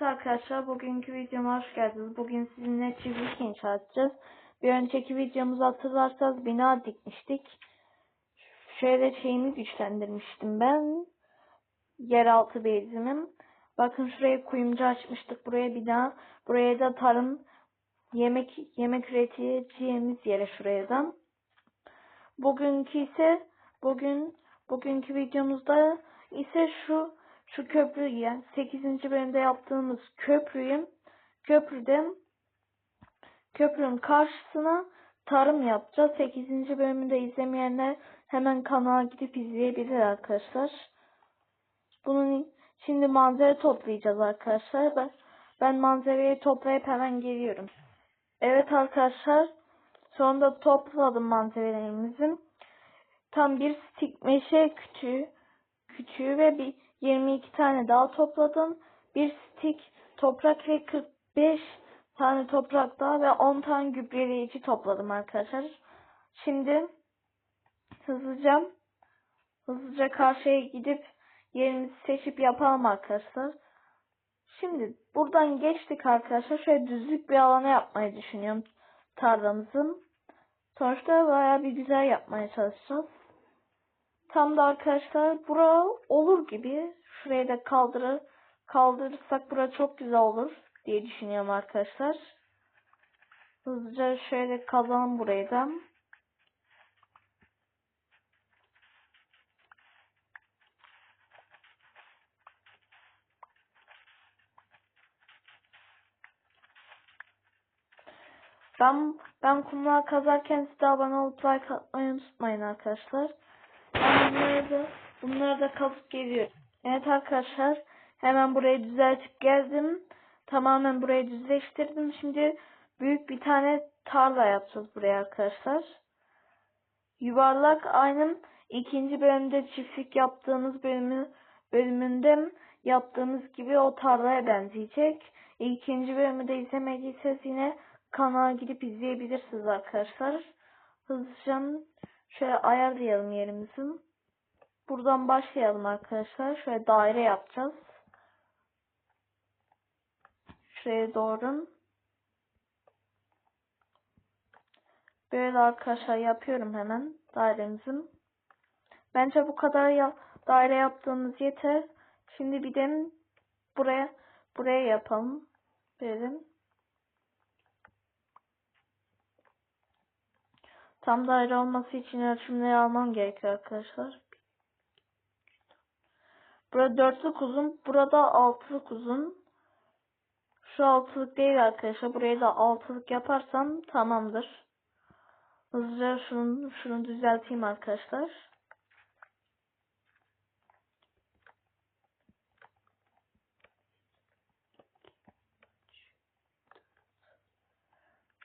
Evet arkadaşlar bugünkü videoma hoş geldiniz. Bugün sizinle çiftlik inşa edeceğiz. Bir önceki videomuzu hatırlarsanız bina dikmiştik. Şöyle şeyimi güçlendirmiştim ben. Yeraltı bezimim. Bakın şuraya kuyumcu açmıştık. Buraya bina. Buraya da tarım yemek yemek üreteceğimiz yere şuradan. Bugünkü ise bugün bugünkü videomuzda ise şu şu köprü yani 8. bölümde yaptığımız köprüyü köprüde köprünün karşısına tarım yapacağız. 8. bölümünde izlemeyenler hemen kanala gidip izleyebilir arkadaşlar. Bunun şimdi manzara toplayacağız arkadaşlar. Ben, ben manzarayı toplayıp hemen geliyorum. Evet arkadaşlar sonunda topladım manzaralarımızı. Tam bir stik meşe kütüğü, kütüğü ve bir 22 tane daha topladım. Bir stik toprak ve 45 tane toprak daha ve 10 tane gübreleyici topladım arkadaşlar. Şimdi hızlıca hızlıca karşıya gidip yerimizi seçip yapalım arkadaşlar. Şimdi buradan geçtik arkadaşlar. Şöyle düzlük bir alana yapmayı düşünüyorum tarlamızın. Sonuçta baya bir güzel yapmaya çalışacağız. Tam da arkadaşlar bura olur gibi. Şurayı da kaldırır, kaldırırsak bura çok güzel olur diye düşünüyorum arkadaşlar. Hızlıca şöyle kazalım burayı da. Ben ben kumlar kazarken siz de abone olup like atmayı unutmayın arkadaşlar. Bunları da bunları da kazıp geliyorum. Evet arkadaşlar hemen burayı düzeltip geldim. Tamamen burayı düzleştirdim. Şimdi büyük bir tane tarla yapacağız buraya arkadaşlar. Yuvarlak aynı ikinci bölümde çiftlik yaptığımız bölümü bölümünde yaptığımız gibi o tarlaya benzeyecek. İkinci bölümü de izlemediyseniz yine kanala gidip izleyebilirsiniz arkadaşlar. Hızlıca şöyle ayarlayalım yerimizi. Buradan başlayalım arkadaşlar. Şöyle daire yapacağız. Şuraya doğru. Böyle arkadaşlar yapıyorum hemen dairemizin. Bence bu kadar ya daire yaptığımız yeter. Şimdi bir de buraya buraya yapalım. Böyle. Tam daire olması için ölçümleri almam gerekiyor arkadaşlar. Burada dörtlük uzun. Burada altılık uzun. Şu altılık değil arkadaşlar. Buraya da altılık yaparsam tamamdır. Hızlıca şunu, şunu düzelteyim arkadaşlar.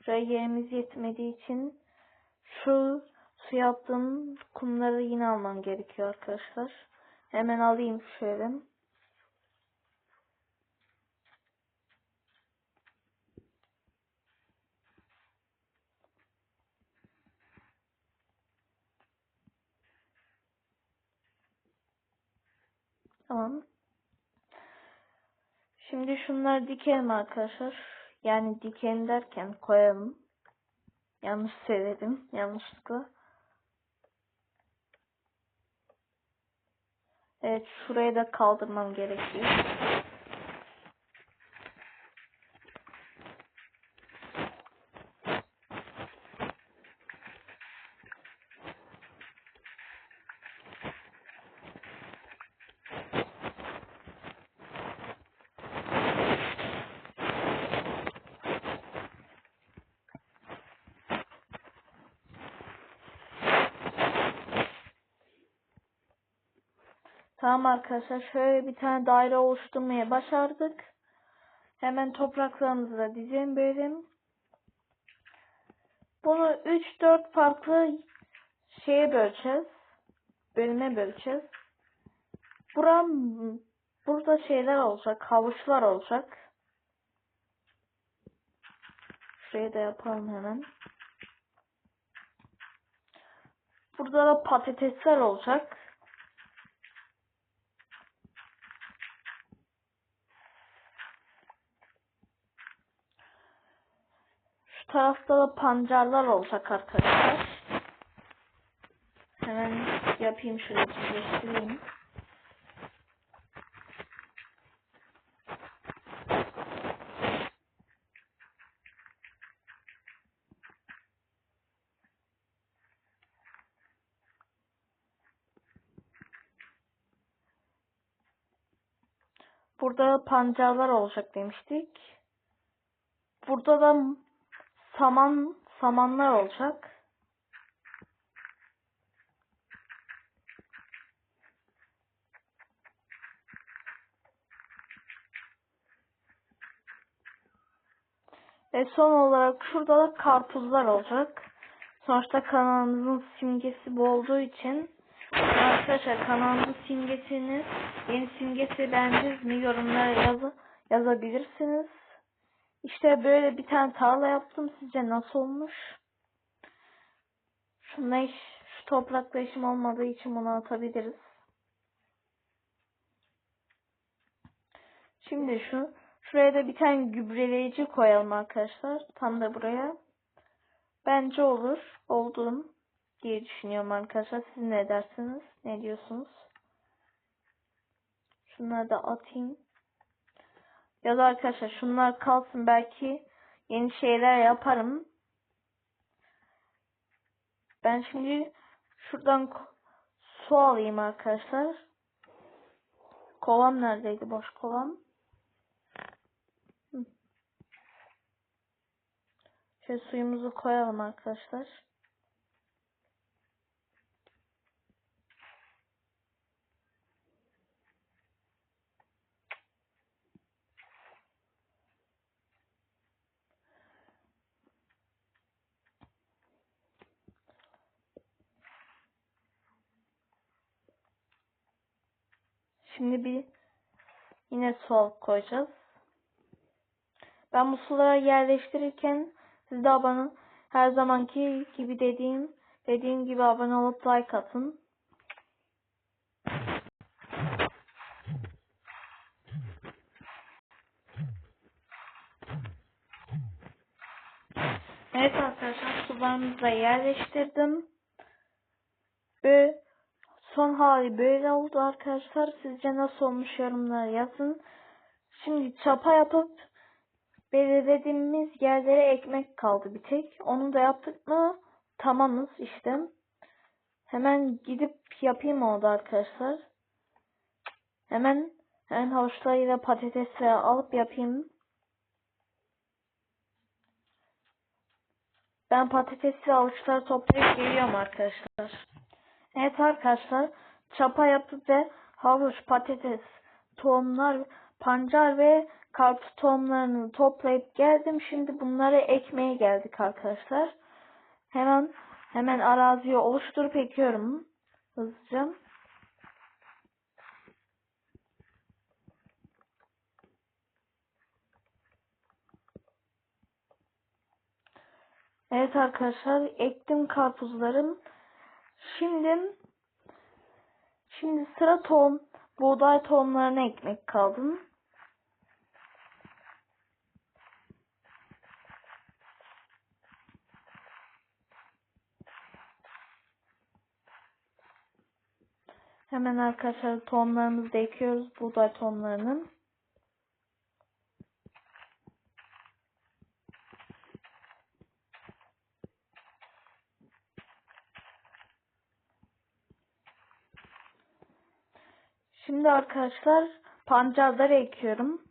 Buraya yerimiz yetmediği için şu su yaptığım kumları yine almam gerekiyor arkadaşlar. Hemen alayım şöyle. Tamam. Şimdi şunları dikelim arkadaşlar. Yani dikelim derken koyalım. Yanlış söyledim. Yanlışlıkla. Evet şurayı da kaldırmam gerekiyor. Tamam arkadaşlar şöyle bir tane daire oluşturmaya başardık. Hemen topraklarımızı da dizelim böyle. Bunu 3-4 farklı şeye böleceğiz. Bölüme böleceğiz. Buram, burada şeyler olacak. Havuçlar olacak. Şurayı da yapalım hemen. Burada da patatesler olacak. Tarafta da pancarlar olacak arkadaşlar. Hemen yapayım şöyle çizgileştireyim. Burada pancarlar olacak demiştik. Burada da saman samanlar olacak. Ve son olarak şurada da karpuzlar olacak. Sonuçta kanalımızın simgesi bu olduğu için arkadaşlar kanalımızın simgesini yeni simgesi beğendiniz mi yorumlara yaz yazabilirsiniz. İşte böyle bir tane tarla yaptım. Sizce nasıl olmuş? Şuna iş, şu toprakla işim olmadığı için bunu atabiliriz. Şimdi şu şuraya da bir tane gübreleyici koyalım arkadaşlar. Tam da buraya. Bence olur. Oldum diye düşünüyorum arkadaşlar. Siz ne dersiniz? Ne diyorsunuz? Şunları da atayım. Ya da arkadaşlar şunlar kalsın belki yeni şeyler yaparım. Ben şimdi şuradan su alayım arkadaşlar. Kovam neredeydi boş kovam? Şöyle suyumuzu koyalım arkadaşlar. Şimdi bir yine su koyacağız. Ben bu suları yerleştirirken siz de abone her zamanki gibi dediğim dediğim gibi abone olup like atın. Evet arkadaşlar sularımızı da yerleştirdim. Ve son hali böyle oldu arkadaşlar. Sizce nasıl olmuş yorumlara yazın. Şimdi çapa yapıp belirlediğimiz yerlere ekmek kaldı bir tek. Onu da yaptık mı tamamız işte. Hemen gidip yapayım onu arkadaşlar. Hemen hemen havuçlarıyla patatesleri alıp yapayım. Ben patatesli avuçları toplayıp geliyorum arkadaşlar. Evet arkadaşlar çapa yapıp ve havuç, patates, tohumlar, pancar ve karpuz tohumlarını toplayıp geldim. Şimdi bunları ekmeye geldik arkadaşlar. Hemen hemen araziyi oluşturup ekiyorum hızlıca. Evet arkadaşlar ektim karpuzlarım. Şimdi şimdi sıra tohum buğday tohumlarına ekmek kaldım. Hemen arkadaşlar tohumlarımızı da ekiyoruz buğday tohumlarının. Şimdi arkadaşlar pancarları ekiyorum.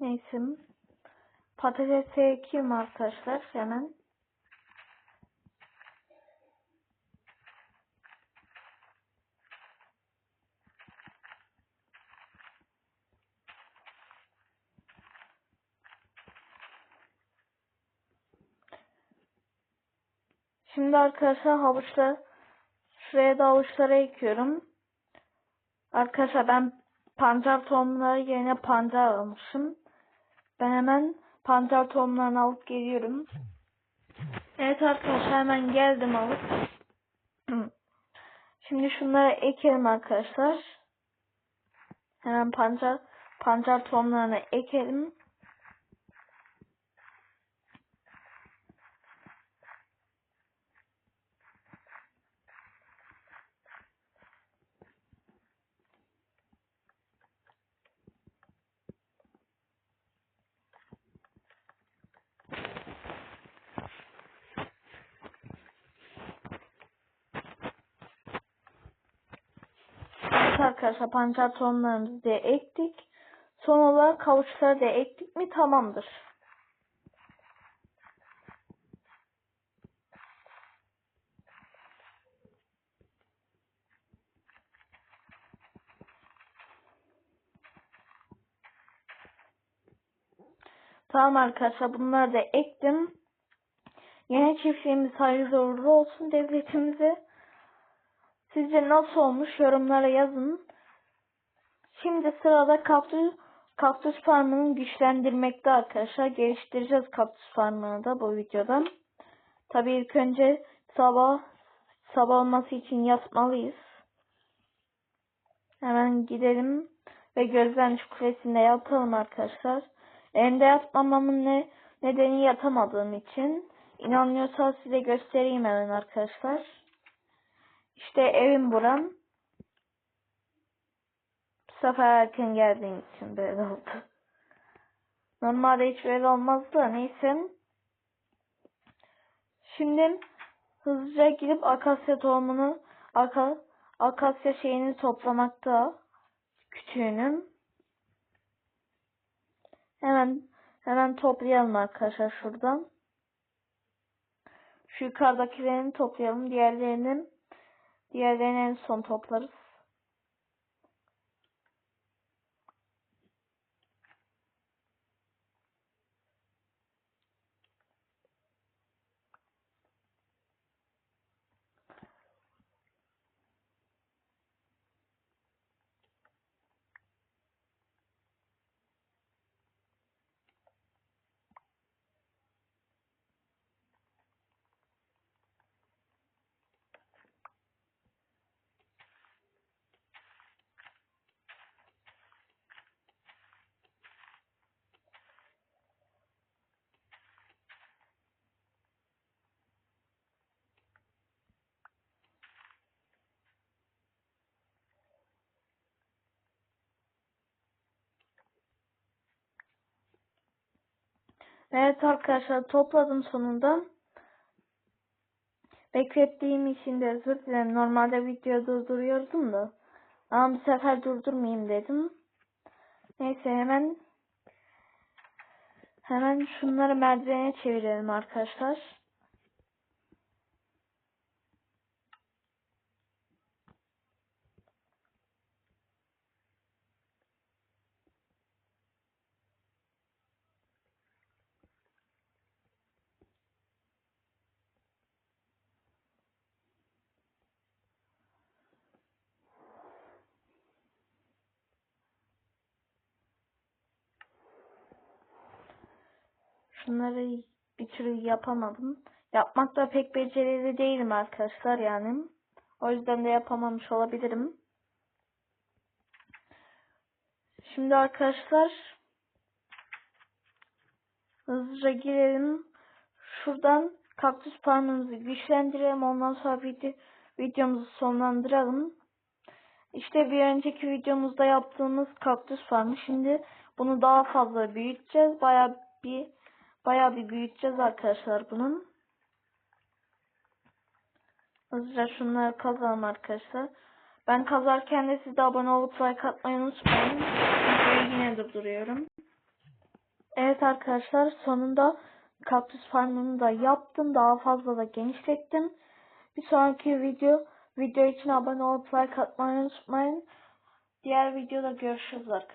Neyse. Patatesi ekeyim arkadaşlar hemen. Şimdi arkadaşlar havuçlar şuraya da havuçları ekiyorum. Arkadaşlar ben pancar tohumları yerine pancar almışım. Ben hemen pancar tohumlarını alıp geliyorum. Evet arkadaşlar hemen geldim alıp. Şimdi şunları ekelim arkadaşlar. Hemen pancar pancar tohumlarını ekelim. Evet arkadaşlar pancar tohumlarımızı da ektik. Son olarak kavuçları da ektik mi tamamdır. Tamam arkadaşlar bunları da ektim. Yeni çiftliğimiz hayırlı uğurlu olsun devletimize. Sizce nasıl olmuş yorumlara yazın. Şimdi sırada kaktüs, kaktüs farmını güçlendirmekte arkadaşlar. Geliştireceğiz kaktüs farmını da bu videoda. Tabii ilk önce sabah sabah olması için yatmalıyız. Hemen gidelim ve gözlemci kulesinde yatalım arkadaşlar. Evde yatmamamın ne nedeni yatamadığım için. İnanmıyorsanız size göstereyim hemen arkadaşlar. İşte evim buram. Bu sefer erken geldiğim için böyle oldu. Normalde hiç böyle olmazdı neyse. Şimdi hızlıca gidip akasya tohumunu aka, akasya şeyini toplamakta küçüğünün. Hemen hemen toplayalım arkadaşlar şuradan. Şu yukarıdakilerini toplayalım. Diğerlerini diğerlerini en son toplarız. Evet arkadaşlar topladım sonunda. Beklettiğim için de özür dilerim. Normalde video durduruyordum da. Ama bu sefer durdurmayayım dedim. Neyse hemen hemen şunları merdivene çevirelim arkadaşlar. Şunları bir türlü yapamadım. Yapmakta pek becerili değilim arkadaşlar yani. O yüzden de yapamamış olabilirim. Şimdi arkadaşlar hızlıca girelim. Şuradan kaktüs farmımızı güçlendirelim. Ondan sonra video, videomuzu sonlandıralım. İşte bir önceki videomuzda yaptığımız kaktüs farmı. Şimdi bunu daha fazla büyüteceğiz. Baya bir baya bir büyüteceğiz arkadaşlar bunun. Hızlıca şunları kazalım arkadaşlar. Ben kazarken de siz de abone olup like atmayı unutmayın. Videoyu yine durduruyorum. Evet arkadaşlar sonunda kaktüs farmını da yaptım. Daha fazla da genişlettim. Bir sonraki video video için abone olup like atmayı unutmayın. Diğer videoda görüşürüz arkadaşlar.